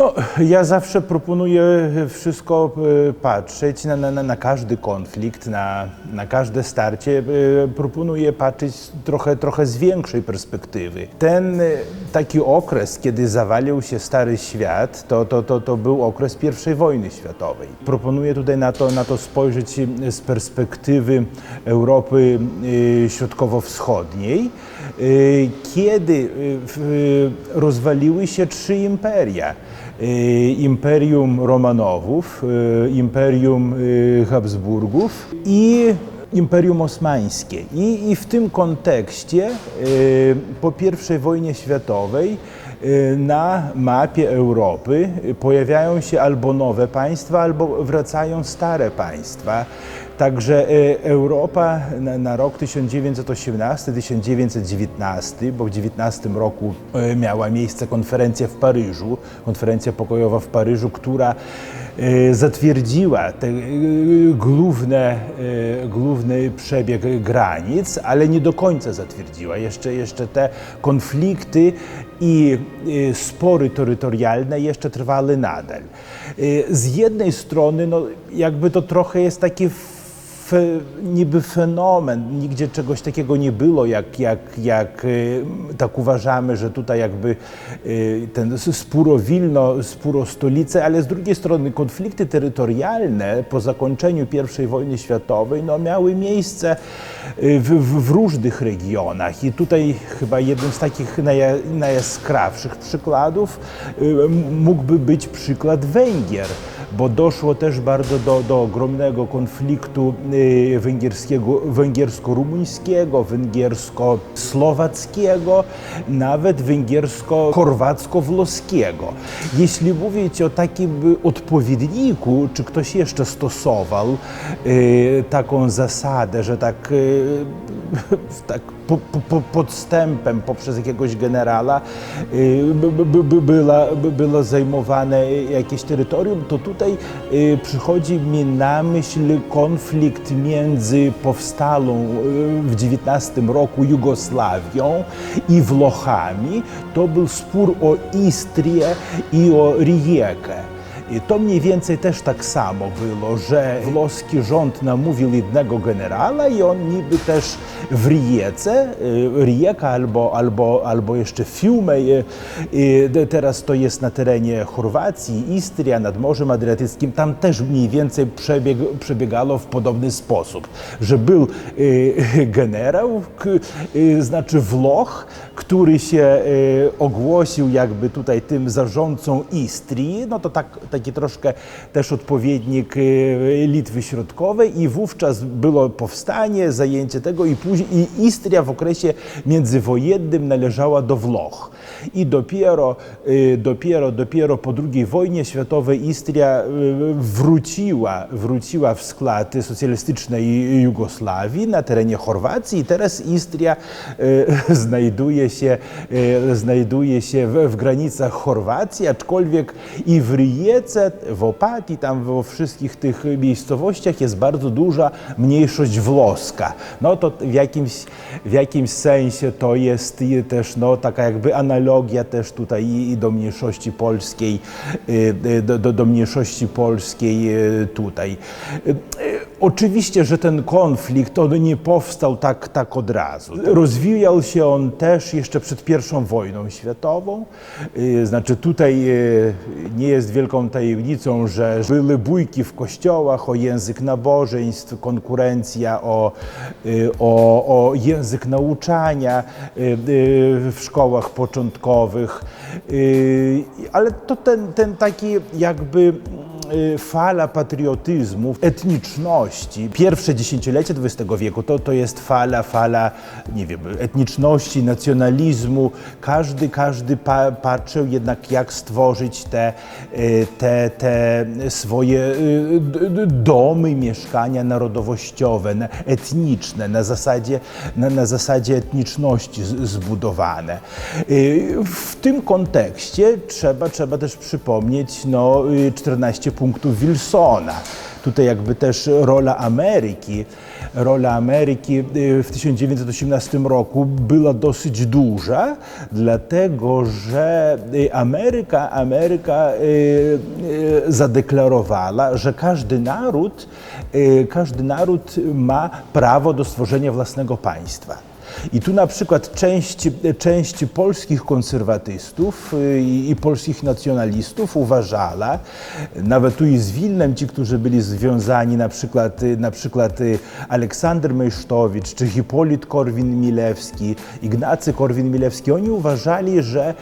No, ja zawsze proponuję wszystko e, patrzeć na, na, na- każdy konflikt, na, na każde starcie. e, Proponuję patrzeć trochę, trochę z większej perspektywy. Ten e, taki okres, kiedy zawalił się Stary Świat, to, to, to, to był okres I wojny światowej. Proponuję tutaj na to, na to spojrzeć z perspektywy Europy Środkowo-Wschodniej, kiedy rozwaliły się trzy imperia. E, Imperium Romanowów, e, Imperium e, Habsburgów i Imperium Osmańskie. I, I w tym kontekście po I wojnie światowej na mapie Europy pojawiają się albo nowe państwa, albo wracają stare państwa. Także e, Europa na, rok 1918-1919, bo w 19 roku e, miała miejsce konferencja w Paryżu, konferencja pokojowa w Paryżu, która e, zatwierdziła te główne, główny przebieg granic, ale nie do końca zatwierdziła. Jeszcze, jeszcze te konflikty i spory terytorialne jeszcze trwały nadal. Z jednej strony, no, jakby to trochę jest taki fe, niby fenomen, nigdzie czegoś takiego nie było, jak, jak, jak y, tak uważamy, że tutaj jakby y, ten spór o Wilno, spór o stolicę, ale z drugiej strony konflikty terytorialne po zakończeniu I wojny światowej no, miały miejsce y, w, w, w różnych regionach. I tutaj chyba jednym z takich naja, najjaskrawszych przykładów mógłby być przykład Węgier bo doszło też bardzo do, do ogromnego konfliktu y, węgierskiego, węgiersko-rumuńskiego, węgiersko-słowackiego, nawet węgiersko-chorwacko-włoskiego. Jeśli mówić o takim odpowiedniku, czy ktoś jeszcze stosował y, taką zasadę, że tak, y, tak po, po, po, podstępem poprzez jakiegoś generala by, by, by, była, by było zajmowane jakieś terytorium, to tutaj y, przychodzi mi na myśl konflikt między powstałą y, w XIX roku Jugosławią i Włochami. To był spór o Istrię i o Rijekę. I to mniej więcej też tak samo było, że włoski rząd namówił jednego generała i on niby też w Rijece, y, Rijeka albo, albo, albo jeszcze Fiume, y, y, teraz to jest na terenie Chorwacji, Istria, nad Morzem Adriatyckim, tam też mniej więcej przebieg, przebiegało w podobny sposób, że był generał, znaczy Włoch, który się y, ogłosił jakby tutaj tym zarządcą Istrii, no to tak, taki troszkę też odpowiednik y, Litwy Środkowej i wówczas było powstanie, zajęcie tego i później i Istria w okresie międzywojennym należała do Włoch. I dopiero, y, dopiero, dopiero po II wojnie światowej Istria wróciła, wróciła w skład socjalistycznej Jugosławii na terenie Chorwacji i teraz Istria znajduje się, y, znajduje się w, w granicach Chorwacji, aczkolwiek i w Rijece, w Opati, tam we wszystkich tych miejscowościach jest bardzo duża mniejszość włoska. No to w jakimś, w jakimś sensie to jest też no, taka jakby analogia też tutaj i, do mniejszości polskiej, y, y, do, do, do mniejszości polskiej tutaj. Oczywiście, że ten konflikt on nie powstał tak, tak od razu. Rozwijał się on też jeszcze przed I wojną światową. Y, Znaczy tutaj y, nie jest wielką tajemnicą, że były bójki w kościołach o język nabożeństw, konkurencja o, y, o, o język nauczania w szkołach początkowych. Ale to ten, ten taki jakby fala patriotyzmu, etniczności. Pierwsze dziesięciolecie XX wieku to, to jest fala, fala, nie wiem, etniczności, nacjonalizmu. Każdy, każdy pa, patrzył jednak jak stworzyć te, y, te, te swoje y, domy, mieszkania narodowościowe, na- etniczne, na zasadzie, na, na zasadzie etniczności zbudowane. Y, W tym kontekście trzeba, trzeba też przypomnieć no, y, 14 punktów Wilsona. tutaj jakby też rola Ameryki, rola Ameryki y, w 1918 roku była dosyć duża, dlatego że y, Ameryka, Ameryka y, zadeklarowała, że każdy naród, każdy naród ma prawo do stworzenia własnego państwa. I tu na przykład część, część polskich konserwatystów y, i, i polskich nacjonalistów uważała, nawet tu i z Wilnem, ci, którzy byli związani, na przykład, y, na przykład y, Aleksander Mejsztowicz, czy Hipolit Korwin-Milewski, Ignacy Korwin-Milewski, oni uważali, że,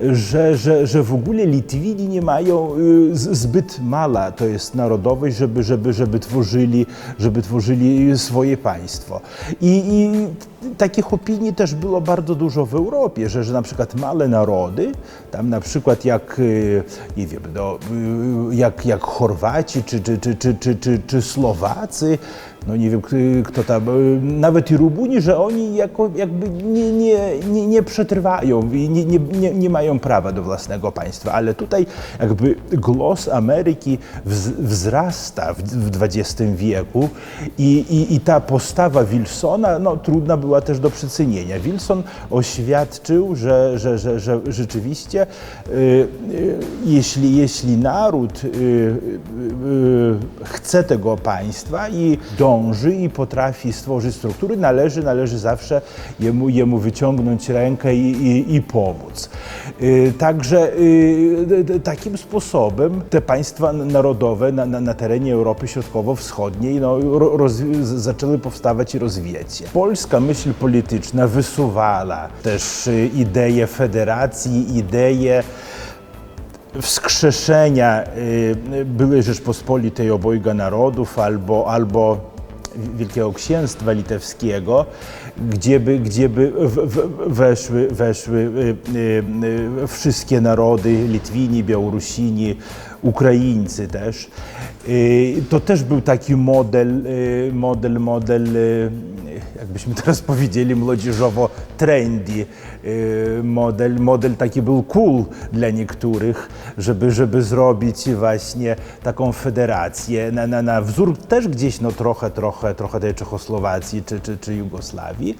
że, że, że w ogóle Litwini nie mają zbyt mała, to jest narodowość, żeby, żeby, żeby, tworzyli, żeby tworzyli swoje państwo. I, i takich opinii też było bardzo dużo w Europie, że, że na przykład małe narody, tam na przykład jak, y, nie wiem, no, y, jak, jak Chorwaci czy, czy, czy, czy, czy, czy, czy Słowacy, no nie wiem kto, tam, y, nawet i Rubuni, że oni jako, jakby nie, nie, nie, nie przetrwają i nie, nie, nie, nie mają prawa do własnego państwa, ale tutaj jakby głos Ameryki wz, wzrasta w, XX wieku i, i, i ta postawa Wilsona no, trudna była też do przecenienia. Wilson oświadczył, że, że, że, że rzeczywiście y, y, jeśli, jeśli naród y, y, y, chce tego państwa i dąży i potrafi stworzyć struktury, należy, należy zawsze jemu, jemu wyciągnąć rękę i, i, i pomóc. Y, Także y, takim sposobem te państwa narodowe na, na, na terenie Europy Środkowo-Wschodniej no, zaczęły powstawać i rozwijać się. Polska myśl polityczna wysuwała też y, ideę federacji, ideę wskrzeszenia y, byłej Rzeczpospolitej obojga narodów albo, albo Wielkiego Księstwa Litewskiego, gdzieby, gdzieby w, w, weszły, weszły y, y, y, wszystkie narody, Litwini, Białorusini, Ukraińcy też. To też był taki model, model, model, jakbyśmy teraz powiedzieli młodzieżowo, trendy model. Model taki był cool dla niektórych, żeby, żeby zrobić właśnie taką federację na, na, na wzór też gdzieś no trochę, trochę, trochę tej Czechosłowacji czy, czy, czy Jugosławii,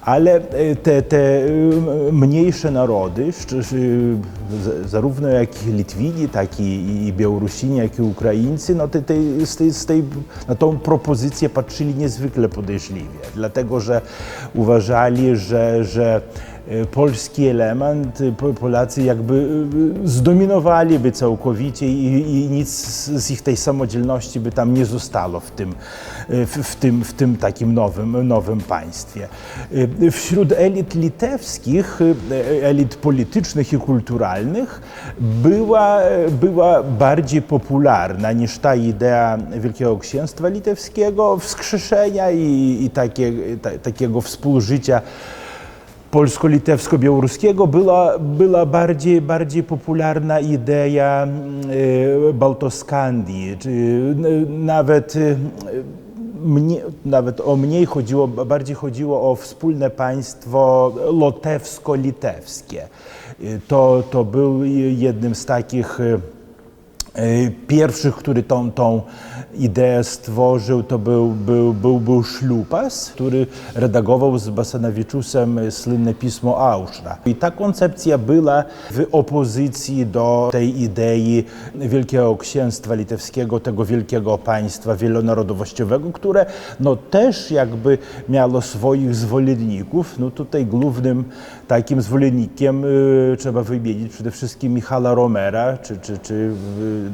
ale y, te, te y, mniejsze narody, y, zarówno jak i Litwini, tak i, i Białorusini, jak i Ukraińcy, no te, tej, z tej, z tej, na tą propozycję patrzyli niezwykle podejrzliwie, dlatego że uważali, że, że polski element, e, Po- Polacy jakby e, zdominowaliby całkowicie i, i nic z ich tej samodzielności by tam nie zostało w tym, e, w, w tym, w tym takim nowym, nowym państwie. E, Wśród elit litewskich, e, elit politycznych i kulturalnych była, była bardziej popularna niż ta idea Wielkiego Księstwa Litewskiego, wskrzeszenia i, i takie, ta, takiego współżycia polsko-litewsko-białoruskiego była, była bardziej, bardziej popularna idea e, Baltoskandii. Nawet, e, mnie, nawet o mniej chodziło, bardziej chodziło o wspólne państwo lotewsko-litewskie. E, To, to był jednym z takich Pierwszych, który tą, tą ideę stworzył, to był, był, był, był Szlupas, który redagował z Basanawiczusem słynne pismo Auszra. I ta koncepcja była w opozycji do tej idei Wielkiego Księstwa Litewskiego, tego wielkiego państwa wielonarodowościowego, które no, też jakby miało swoich zwolenników. No, tutaj głównym takim zwolennikiem y, trzeba wymienić przede wszystkim Michala Romera, czy, czy, czy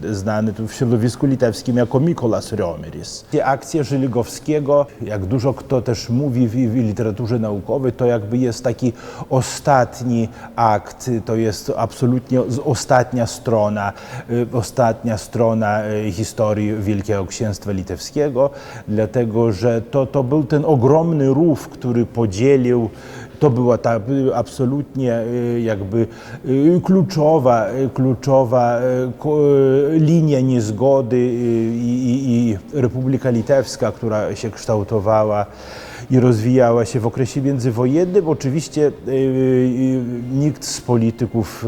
y, znany tu w środowisku litewskim jako Mikolas Riomeris. Te akcje Żyligowskiego, jak dużo kto też mówi w, w literaturze naukowej, to jakby jest taki ostatni akt, to jest absolutnie ostatnia strona, y, ostatnia strona historii Wielkiego Księstwa Litewskiego, dlatego że to, to był ten ogromny rów, który podzielił to była ta absolutnie y, jakby y, kluczowa, y, kluczowa linia niezgody i, i, i Republika Litewska, która się kształtowała i rozwijała się w okresie międzywojennym. Oczywiście nikt z polityków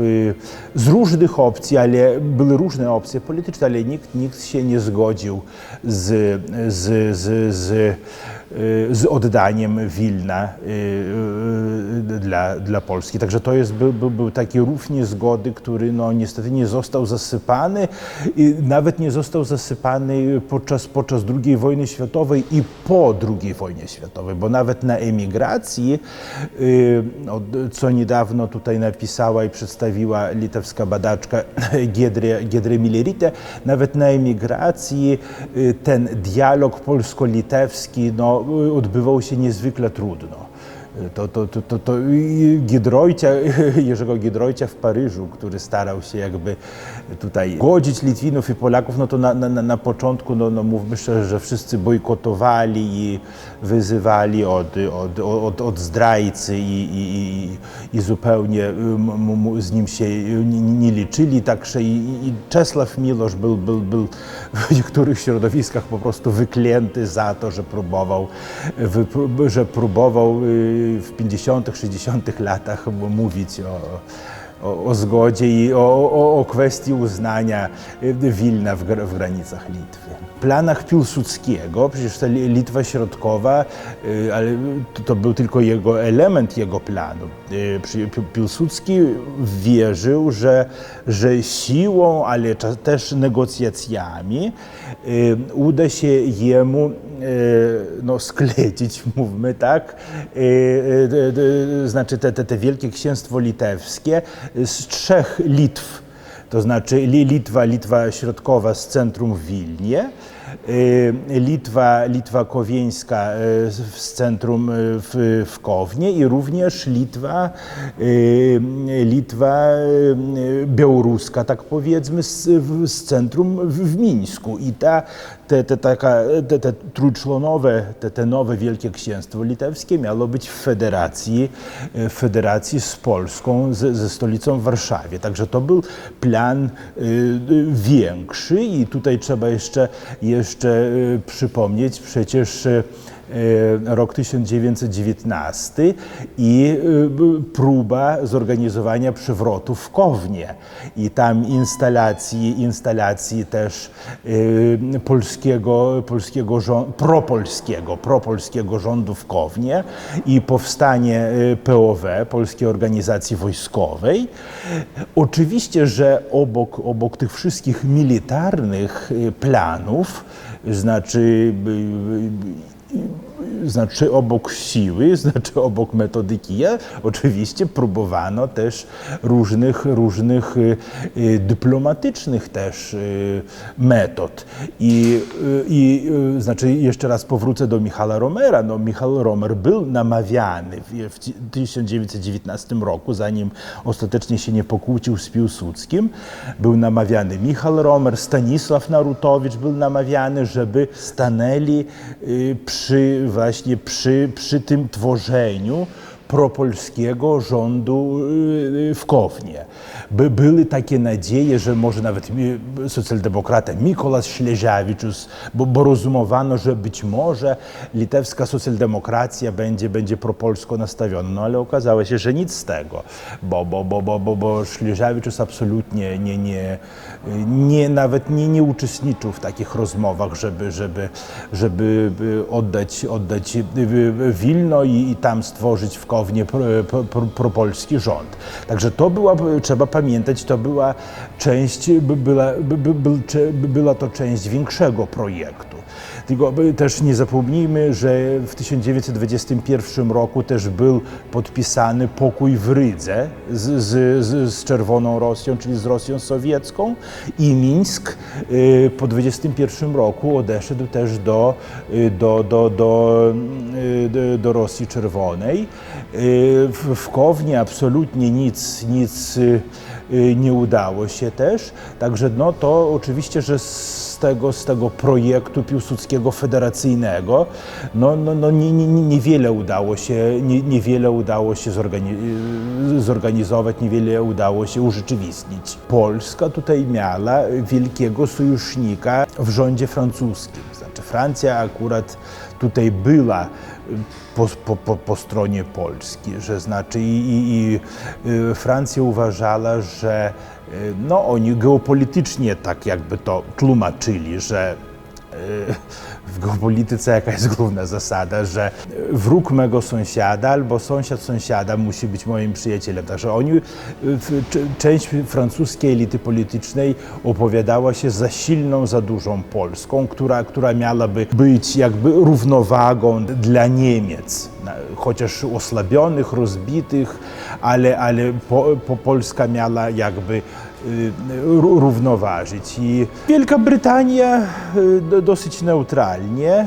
z różnych opcji, ale były różne opcje polityczne, ale nikt, nikt się nie zgodził z, z, z, z, z oddaniem Wilna y, y, dla, dla Polski. Także to jest, był, był, był taki rów niezgody, który no, niestety nie został zasypany nawet nie został zasypany podczas, podczas II wojny światowej i po II wojnie światowej, bo nawet na emigracji, y, no, co niedawno tutaj napisała i przedstawiła litewska badaczka Giedrė, Giedrė Milerite, nawet na emigracji y, ten dialog polsko-litewski no, y, odbywał się niezwykle trudno. To, to, to, to, to Giedroycia, Jerzego Giedroycia w Paryżu, który starał się jakby tutaj godzić Litwinów i Polaków, no to na, na, na początku, no, no mówmy szczerze, że wszyscy bojkotowali i wyzywali od, od, od, od zdrajcy i, i, i, zupełnie z nim się nie, nie liczyli. Także i, i Czesław Miłosz był, był, był w niektórych środowiskach po prostu wyklęty za to, że próbował, że próbował y, w 50., 60. latach mówić o, o, o zgodzie i o, o, o kwestii uznania y, Wilna w, w granicach Litwy. W planach Piłsudskiego, przecież ta Li- Litwa Środkowa, y, ale to, to był tylko jego element jego planu. Y, Piłsudski wierzył, że, że siłą, ale też negocjacjami uda się jemu no, sklecić, mówmy tak, znaczy te, te, te wielkie księstwo litewskie z trzech Litw. To znaczy Li- Litwa, Litwa Środkowa z centrum w Wilnie, y, Litwa, Litwa Kowieńska y, z centrum y, w, w Kownie i również Litwa, Litwa białoruska, tak powiedzmy, z, z centrum w Mińsku. I ta, te, te, taka, te, te trójczłonowe, te, te nowe Wielkie Księstwo Litewskie miało być w federacji, w federacji z Polską, ze, ze stolicą w Warszawie. Także to był plan y, y, większy i tutaj trzeba jeszcze, jeszcze przypomnieć przecież rok 1919 i b- próba zorganizowania przewrotu w Kownie i tam instalacji, instalacji też y, polskiego, polskiego rządu, propolskiego, propolskiego rządu w Kownie i powstanie POW, Polskiej Organizacji Wojskowej. Oczywiście, że obok, obok tych wszystkich militarnych planów, znaczy y, y, znaczy obok siły, znaczy obok metodyki, oczywiście próbowano też różnych, różnych y, y, dyplomatycznych też y, metod. I, i znaczy jeszcze raz powrócę do Michała Romera. No, Michał Romer był namawiany w, w 1919 roku, zanim ostatecznie się nie pokłócił z Piłsudskim, był namawiany Michał Romer, Stanisław Narutowicz był namawiany, żeby stanęli przy właśnie przy, przy tym tworzeniu propolskiego rządu y, w Kownie. By, były takie nadzieje, że może nawet mi- socjaldemokrata Mikolas Śleziawiczus, bo, bo rozumowano, że być może litewska socjaldemokracja będzie, będzie propolsko nastawiona. No ale okazało się, że nic z tego, bo, bo, bo, bo, bo, bo Śleziawiczus absolutnie nie, nie, nie, nawet nie, nie uczestniczył w takich rozmowach, żeby, żeby, żeby oddać, oddać Wilno i, i tam stworzyć w Kownie pro, propolski rząd. Także to była, trzeba pamiętać, to była część, by- była, była to część większego projektu. Tylko też nie zapomnijmy, że w 1921 roku też był podpisany pokój w Rydze z, z, z, Czerwoną Rosją, czyli z Rosją Sowiecką i Mińsk y, po 21 roku odeszedł też do, y, do, do, y, do, do Rosji Czerwonej. W, Kownie absolutnie nic, nic nie udało się też. Także no to oczywiście, że z tego, z tego projektu Piłsudskiego federacyjnego no, no, no nie, nie, nie- niewiele udało się, nie, niewiele udało się zorgani- y, zorganizować, niewiele udało się urzeczywistnić. Polska tutaj miała wielkiego sojusznika w rządzie francuskim. Francja akurat tutaj była y, po, po, po, stronie Polski, że znaczy i, i, i y, Francja uważała, że y, no, oni geopolitycznie tak jakby to tłumaczyli, że w geopolityce jaka jest główna zasada, że wróg mego sąsiada albo sąsiad sąsiada musi być moim przyjacielem. Także oni, y, część francuskiej elity politycznej opowiadała się za silną, za dużą Polską, która, która miałaby być jakby równowagą dla Niemiec, chociaż osłabionych, rozbitych, ale, ale po, po Polska miała jakby równoważyć. I Wielka Brytania y, do- dosyć neutralnie.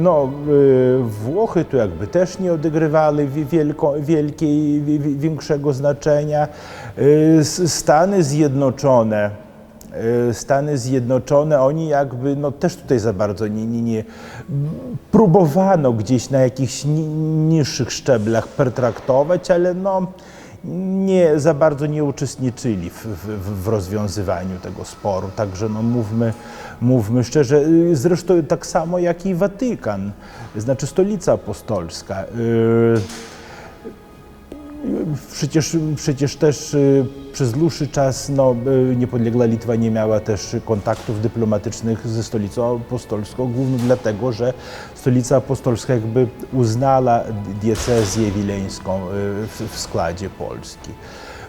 No, y, Włochy tu jakby też nie odegrywały wielkiej, wi- wi- większego znaczenia. Y, Stany Zjednoczone. y, Stany Zjednoczone, oni jakby no, też tutaj za bardzo nie, nie, nie próbowano gdzieś na jakichś ni, niższych szczeblach pertraktować, ale no, nie za bardzo nie uczestniczyli w, w, w rozwiązywaniu tego sporu. Także no, mówmy, mówmy szczerze, y, zresztą tak samo jak i Watykan, znaczy stolica apostolska. y, Przecież, przecież też y, przez dłuższy czas no, y, niepodległa Litwa nie miała też kontaktów dyplomatycznych ze stolicą apostolską, głównie dlatego, że stolica apostolska jakby uznała diecezję wileńską y, w, w składzie Polski.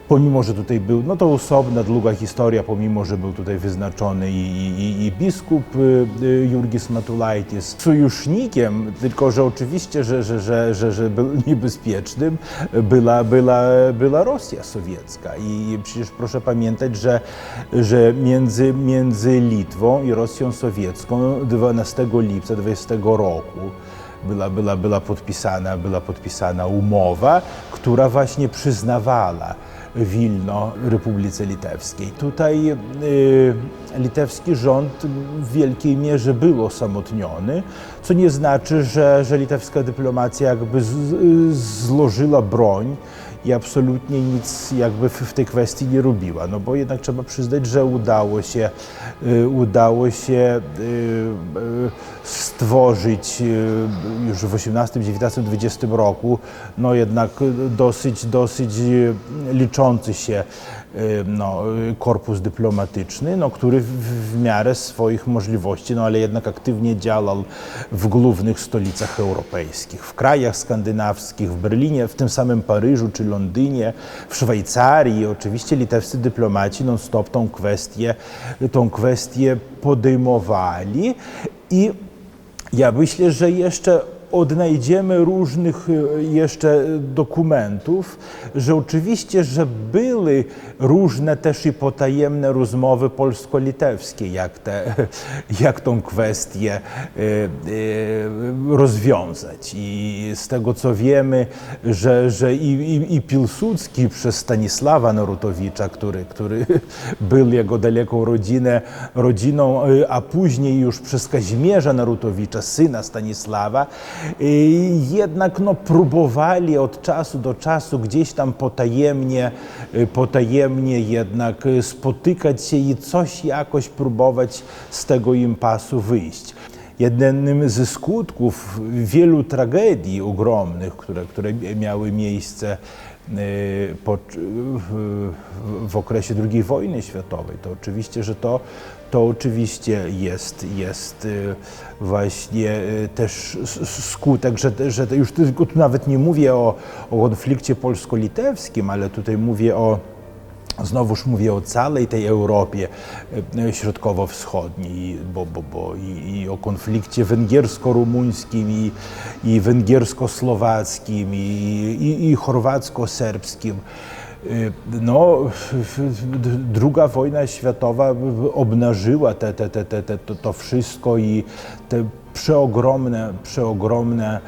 Pomimo, że tutaj był, no to osobna, długa historia, pomimo, że był tutaj wyznaczony i, i, i biskup y, y, Jurgis Matulaitis sojusznikiem, tylko że oczywiście, że, że, że, że, że był niebezpiecznym, była, była, była Rosja sowiecka. I przecież proszę pamiętać, że, że między, między Litwą i Rosją sowiecką 12 lipca 20 roku była, była, była, podpisana, była podpisana umowa, która właśnie przyznawała Wilno Republice Litewskiej. Tutaj y, litewski rząd w wielkiej mierze był osamotniony, co nie znaczy, że, że litewska dyplomacja jakby złożyła broń i absolutnie nic jakby w, tej kwestii nie robiła. No bo jednak trzeba przyznać, że udało się, y, udało się y, stworzyć y, już w 18, 19, 20 roku no jednak dosyć, dosyć y, liczący się y, no, korpus dyplomatyczny, no, który w, w miarę swoich możliwości, no ale jednak aktywnie działał w głównych stolicach europejskich, w krajach skandynawskich, w Berlinie, w tym samym Paryżu czy Londynie, w Szwajcarii. Oczywiście litewscy dyplomaci non-stop tą kwestię, tą kwestię podejmowali i ja myślę, że jeszcze odnajdziemy różnych e, jeszcze dokumentów, że oczywiście, że były różne też i potajemne rozmowy polsko-litewskie, jak, te, jak tą kwestię e, e, rozwiązać. I z tego co wiemy, że, że i, i, i Piłsudski przez Stanisława Narutowicza, który, który był jego daleką rodzinę, rodziną, e, a później już przez Kazimierza Narutowicza, syna Stanisława, jednak no, próbowali od czasu do czasu gdzieś tam potajemnie, e, potajemnie jednak spotykać się i coś jakoś próbować z tego impasu wyjść. Jednym ze skutków wielu tragedii ogromnych, które, które miały miejsce e, w, okresie II wojny światowej, to oczywiście, że to, to oczywiście jest, jest e, właśnie e, też skutek, że, że już tylko tu nawet nie mówię o, o konflikcie polsko-litewskim, ale tutaj mówię o Znowuż mówię o całej tej Europie e, środkowo-wschodniej, bo, bo, bo i, i o konflikcie węgiersko-rumuńskim, i, i węgiersko-słowackim, i, i, i chorwacko-serbskim. Y, No, druga wojna światowa obnażyła te, te, te, te, to, to wszystko i te przeogromne, przeogromne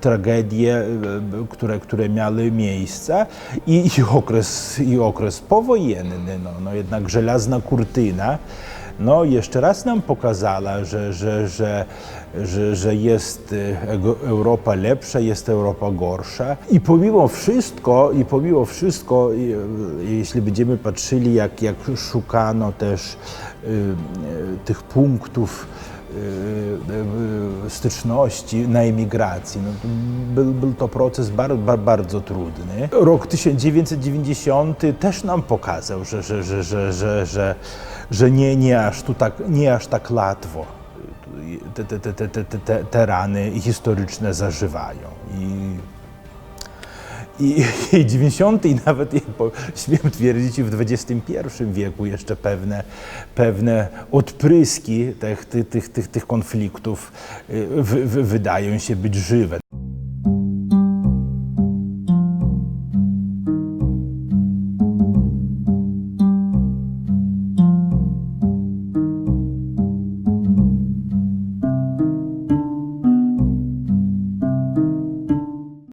tragedie, y, które, które miały miejsce i, i, okres, i okres powojenny. No, no jednak żelazna kurtyna no, jeszcze raz nam pokazała, że, że, że, że, że jest y, Europa lepsza, jest Europa gorsza. I pomimo wszystko, i pomimo wszystko, y, jeśli będziemy patrzyli, jak, jak szukano też y, y, tych punktów y, y, styczności na emigracji. No, był, był to proces bar, bar, bardzo trudny. Rok 1990 też nam pokazał, że, że, że, że, że, że, że nie, nie, aż tu tak, nie aż tak łatwo te, te, te, te, te, te, te rany historyczne zażywają. I i, i 90 i nawet, śmiem twierdzić, i w XXI wieku jeszcze pewne, pewne odpryski tych, tych, tych, tych, konfliktów y, wy, wy, wydają się być żywe.